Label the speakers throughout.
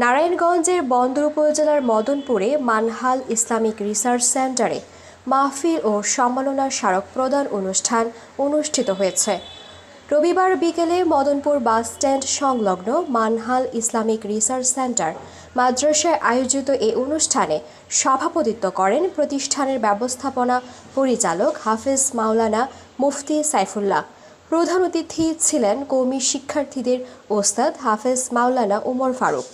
Speaker 1: নারায়ণগঞ্জের বন্দর উপজেলার মদনপুরে মানহাল ইসলামিক রিসার্চ সেন্টারে মাহফিল ও সম্মাননা স্মারক প্রদান অনুষ্ঠান অনুষ্ঠিত হয়েছে। রবিবার বিকেলে মদনপুর বাস স্ট্যান্ড সংলগ্ন মানহাল ইসলামিক রিসার্চ সেন্টার মাদ্রাসায় আয়োজিত এই অনুষ্ঠানে সভাপতিত্ব করেন প্রতিষ্ঠানের ব্যবস্থাপনা পরিচালক হাফিজ মাওলানা মুফতি সাইফুল্লাহ। প্রধান অতিথি ছিলেন কৌমি শিক্ষার্থীদের ওস্তাদ হাফেজ মাওলানা উমর ফারুক।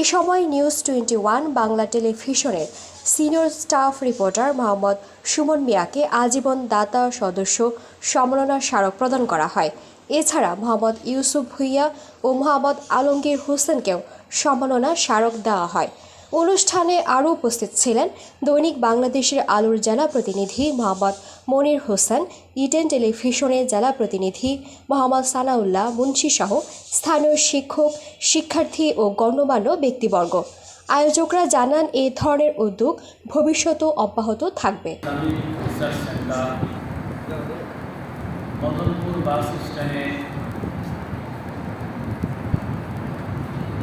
Speaker 1: এ সময় নিউজ টোয়েন্টি ওয়ান বাংলা টেলিভিশনের senior staff reporter Mohammad Sumon মিয়াকে আজীবন দাতা সদস্য সম্মাননা স্মারক প্রদান করা হয়। এছাড়া মোহাম্মদ ইউসুফ ভুইয়া ও মোহাম্মদ আলমগীর হোসেনকেও সম্মাননা স্মারক দেওয়া হয়। অনুষ্ঠানে আরও উপস্থিত ছিলেন দৈনিক বাংলাদেশের আলুর জেলা প্রতিনিধি মোহাম্মদ মনির হোসেন, ইডেন টেলিভিশনের জেলা প্রতিনিধি মোহাম্মদ সানাউল্লাহ মুন্সি সহ স্থানীয় শিক্ষক, শিক্ষার্থী ও গণ্যমান্য ব্যক্তিবর্গ। আয়োজকরা জানান এই ধরনের উদ্যোগ ভবিষ্যতেও অব্যাহত থাকবে।
Speaker 2: মদনপুর বাস স্ট্যান্ডে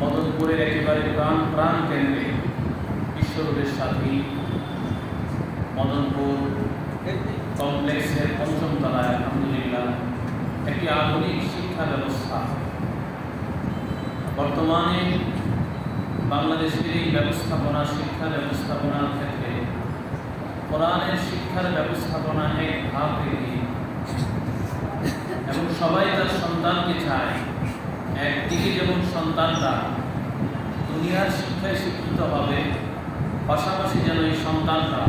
Speaker 2: মদনপুরের একেবারে প্রাণ প্রাণ কেন্দ্রে বিশ্বরোগের সাথী, মদনপুর, কমপ্লেক্সের পঞ্চম তলায়, আলহামদুলিল্লাহ, একটি আধুনিক শিক্ষা ব্যবস্থা। বর্তমানে বাংলাদেশের এই ব্যবস্থাপনা, শিক্ষা ব্যবস্থাপনার ক্ষেত্রে কোরআনের শিক্ষার ব্যবস্থাপনা এক ধাপ এগিয়ে এবং সবাই তার সন্তানকে চায়। একদিকে যেমন সন্তানরা দুনিয়ার শিক্ষায় শিক্ষিত হবে পাশাপাশি যেন এই সন্তানরা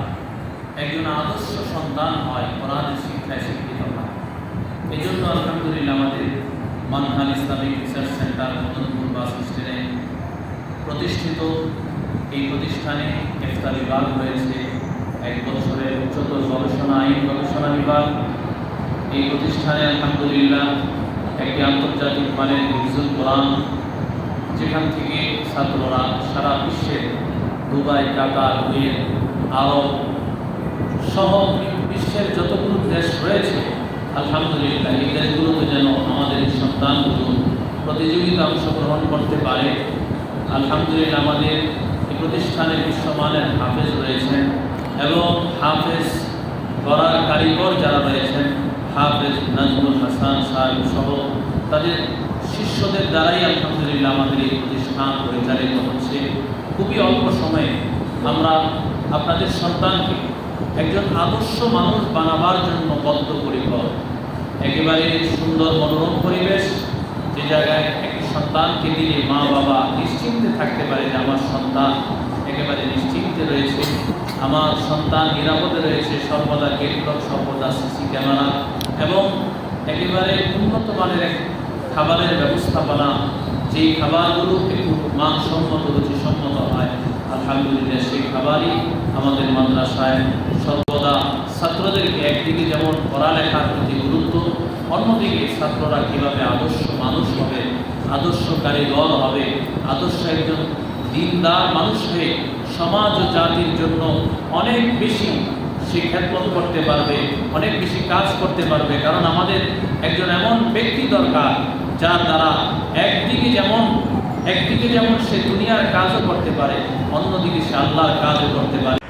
Speaker 2: একজন আদর্শ সন্তান হয় কোরআনের শিক্ষায় শিক্ষিত হয়। এই জন্য আলহামদুলিল্লাহ আমাদের Manhal Islamic research centre Madanpur bus স্ট্যান্ডে প্রতিষ্ঠিত। এই প্রতিষ্ঠানে একটা বিভাগ রয়েছে, এক বছরের উচ্চতর গবেষণা, আইন গবেষণা বিভাগ। এই প্রতিষ্ঠানে আলহামদুলিল্লাহ একটি আন্তর্জাতিক মানের হিফজুল কোরআন, যেখান থেকে ছাত্ররা সারা বিশ্বের দুবাই, কাতার, কুয়েত, আরব সহ বিশ্বের যতগুলো দেশ রয়েছে, আলহামদুলিল্লাহ, এই দেশগুলোতে যেন আমাদের সন্তানগুলো প্রতিযোগিতা অংশগ্রহণ করতে পারে। আলহামদুলিল্লাহ, আমাদের এই প্রতিষ্ঠানে বিশ্বমানের হাফেজ রয়েছেন এবং হাফেজ করার কারিগর যারা রয়েছেন, হাফেজ নাজমুল হাসান সাহেব সহ তাদের শিষ্যদের দ্বারাই আলহামদুলিল্লাহ আমাদের এই প্রতিষ্ঠান পরিচালিত হচ্ছে। খুবই অল্প সময়ে আমরা আপনাদের সন্তানকে একজন আদর্শ মানুষ বানাবার জন্য বদ্ধপরিকর, একেবারে সুন্দর মনোরম পরিবেশ, যে জায়গায় একটি সন্তানকে দিলে মা বাবা নিশ্চিন্তে থাকতে পারে যে আমার সন্তান একেবারে নিশ্চিন্তে রয়েছে, আমার সন্তান নিরাপদে রয়েছে, সর্বদা গেটলক, সর্বদা সিসি ক্যামেরা এবং একেবারে উন্নত মানের খাবারের ব্যবস্থাপনা যেই খাবারগুলো একটু মানসম্মত রুচিসম্মত হয়, আলহামদুলিল্লাহ সেই খাবারই আমাদের মাদ্রাসায় সর্বদা ছাত্রদেরকে একদিকে যেমন পড়ালেখার প্রতি গুরুত্ব, অন্যদিকে ছাত্ররা কীভাবে আদর্শ মানুষ হবে আদর্শ কারিগর হবে, আদর্শ একজন দিনদার মানুষ হয়ে সমাজ ও জাতির জন্য অনেক বেশি সে করতে পারবে, অনেক বেশি কাজ করতে পারবে। কারণ আমাদের একজন এমন ব্যক্তি দরকার যার দ্বারা একদিকে যেমন একদিকে যেমন সে দুনিয়ার কাজও করতে পারে, অন্যদিকে সে আল্লাহর কাজও করতে পারে।